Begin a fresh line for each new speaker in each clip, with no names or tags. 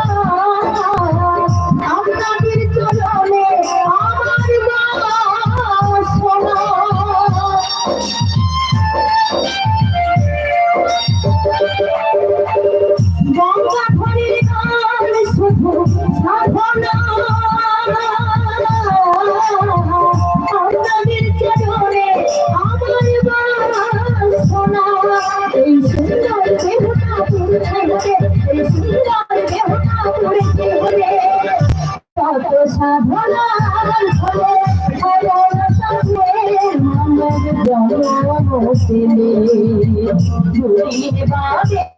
Oh. মৃত্যু হলে কত সাধনার ফলে মনের জন্ম বসে দুই বাদে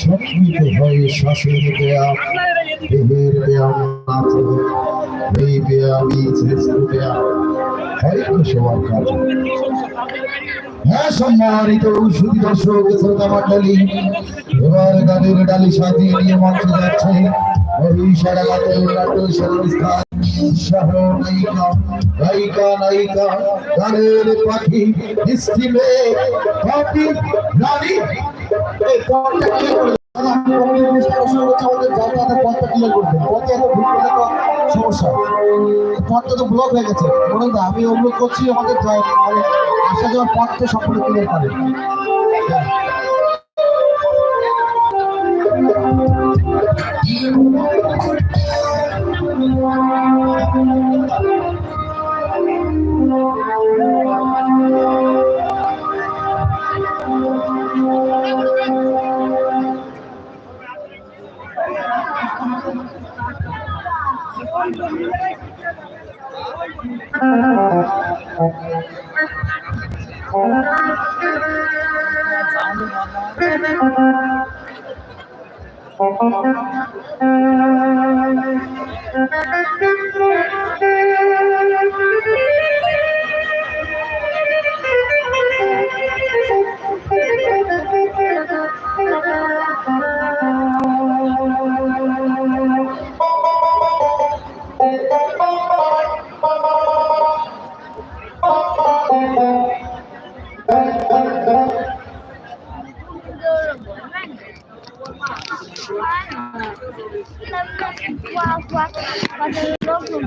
সক্রিয় হয়ে শ্বাসের ব্যায়াম দেহের ব্যায়াম করে এই শ্রেষ্ঠ ব্যায়াম হয়তো সেবার কাজ হ্যাঁ সম্মানিত ঔষধি দর্শক শ্রোতা মন্ডলী এবার গানের ডালি সাজিয়ে নিয়ে মঞ্চে যাচ্ছে সহ নায়িকা নায়িকা গানের পাখি স্টিমে পাখি এই করে আমি পথটা সমস্যা। পথটা তো ব্লক হয়ে গেছে বলুন আমি অনুরোধ করছি আমাদের আসা যাওয়ার পথটা সম্পূর্ণ ক্লিয়ার করেন
qua qua qua từ lớp luôn